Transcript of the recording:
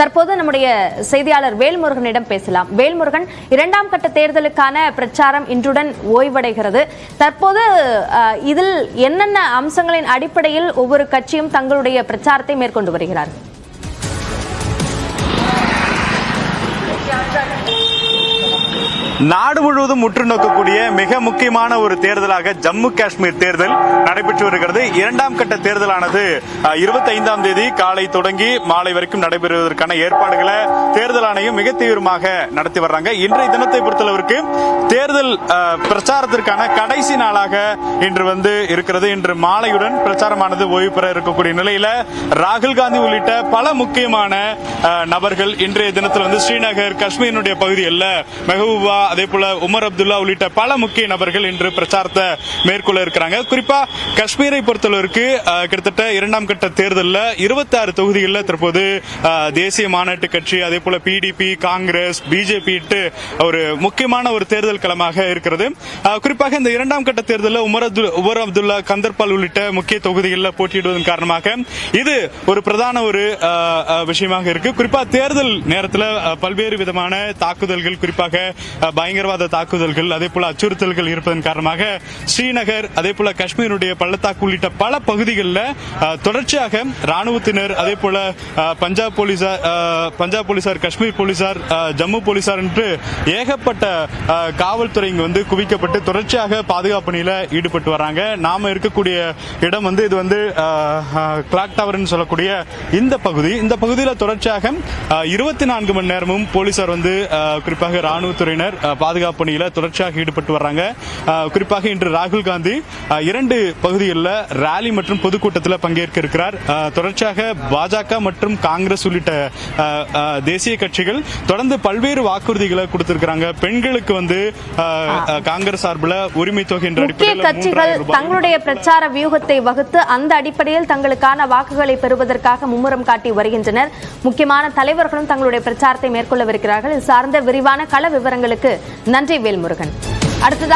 தற்போது நம்முடைய செய்தியாளர் வேல்முருகனிடம் பேசலாம். வேல்முருகன் இரண்டாம் கட்ட தேர்தலுக்கான பிரச்சாரம் இன்றுடன் ஓய்வடைகிறது. தற்போது இதில் என்னென்ன அம்சங்களின் அடிப்படையில் ஒவ்வொரு கட்சியும் தங்களுடைய பிரச்சாரத்தை மேற்கொண்டு வருகிறார்கள்? நாடு முழுவதும் முற்று நோக்கக்கூடிய மிக முக்கியமான ஒரு தேர்தலாக ஜம்மு காஷ்மீர் தேர்தல் நடைபெற்று வருகிறது. இரண்டாம் கட்ட தேர்தலானது இருபத்தி ஐந்தாம் தேதி காலை தொடங்கி மாலை வரைக்கும் நடைபெறுவதற்கான ஏற்பாடுகளை தேர்தல் ஆணையம் மிக தீவிரமாக நடத்தி வர்றாங்க. இன்றைய தினத்தை பொறுத்தளவிற்கு தேர்தல் பிரச்சாரத்திற்கான கடைசி நாளாக இன்று வந்து இருக்கிறது. இன்று மாலையுடன் பிரச்சாரமானது ஓய்வு பெற இருக்கக்கூடிய நிலையில ராகுல் காந்தி உள்ளிட்ட பல முக்கியமான நபர்கள் இன்றைய தினத்தில் வந்து ஸ்ரீநகர் காஷ்மீரினுடைய பகுதியில் மெஹபூபா அதே போல உமர் அப்துல்லா உள்ளிட்ட பல முக்கிய நபர்கள் இன்று பிரச்சாரத்தை மேற்கொள்ள இருக்கிறாங்க. குறிப்பா காஷ்மீரை பொறுத்தளவிற்கு கிட்டத்தட்ட இரண்டாம் கட்ட தேர்தலில் இருபத்தி ஆறு தொகுதிகளில் தற்போது தேசிய மாநாட்டு கட்சி அதே போல பிடிபி காங்கிரஸ் பிஜேபி ஒரு முக்கியமான ஒரு தேர்தல் களமாக இருக்கிறது. அஹ், குறிப்பாக இந்த இரண்டாம் கட்ட தேர்தலில் உமர் அப்துல் உமர் அப்துல்லா கந்தர்பால் உள்ளிட்ட முக்கிய தொகுதிகளில் போட்டியிடுவதன் காரணமாக இது ஒரு பிரதான ஒரு விஷயமாக இருக்கு. குறிப்பா தேர்தல் நேரத்தில் பல்வேறு விதமான தாக்குதல்கள் குறிப்பாக பயங்கரவாத தாக்குதல்கள் அதே போல அச்சுறுத்தல்கள் இருப்பதன் காரணமாக ஸ்ரீநகர் அதே போல காஷ்மீருடைய பள்ளத்தாக்கு உள்ளிட்ட பல பகுதிகளில் தொடர்ச்சியாக ராணுவத்தினர் அதே போல பஞ்சாப் போலீசார் பஞ்சாப் போலீசார் காஷ்மீர் போலீசார் ஜம்மு போலீசார் என்று ஏகப்பட்ட காவல்துறை இங்கு வந்து குவிக்கப்பட்டு தொடர்ச்சியாக பாதுகாப்பு பணியில ஈடுபட்டு வராங்க. நாம இருக்கக்கூடிய இடம் வந்து இது வந்து கிளாக் டவர்னு சொல்லக்கூடிய இந்த பகுதி. இந்த பகுதியில் தொடர்ச்சியாக இருபத்தி நான்கு மணி நேரமும் போலீசார் வந்து குறிப்பாக ராணுவத்துறையினர் பாதுகாப்பு பணியில தொடர்ச்சியாக ஈடுபட்டு வர்றாங்க. குறிப்பாக இன்று ராகுல் காந்தி இரண்டு பகுதிகளில் ரேலி மற்றும் பொதுக்கூட்டத்தில் பங்கேற்க இருக்கிறார். தொடர்ச்சியாக பாஜக மற்றும் காங்கிரஸ் உள்ளிட்ட தேசிய கட்சிகள் தொடர்ந்து பல்வேறு வாக்குறுதிகளை கொடுத்திருக்கிறாங்க. பெண்களுக்கு வந்து காங்கிரஸ் சார்பில் உரிமை தொகை என்ற அடிப்படையில் கட்சிகள் தங்களுடைய பிரச்சார வியூகத்தை வகுத்து அந்த அடிப்படையில் தங்களுக்கான வாக்குகளை பெறுவதற்காக மும்முரம் காட்டி வருகின்றனர். முக்கியமான தலைவர்களும் தங்களுடைய பிரச்சாரத்தை மேற்கொள்ளவிருக்கிறார்கள். இது சார்ந்த விரிவான கள விவரங்களுக்கு நன்றி வேல்முருகன். அடுத்ததாக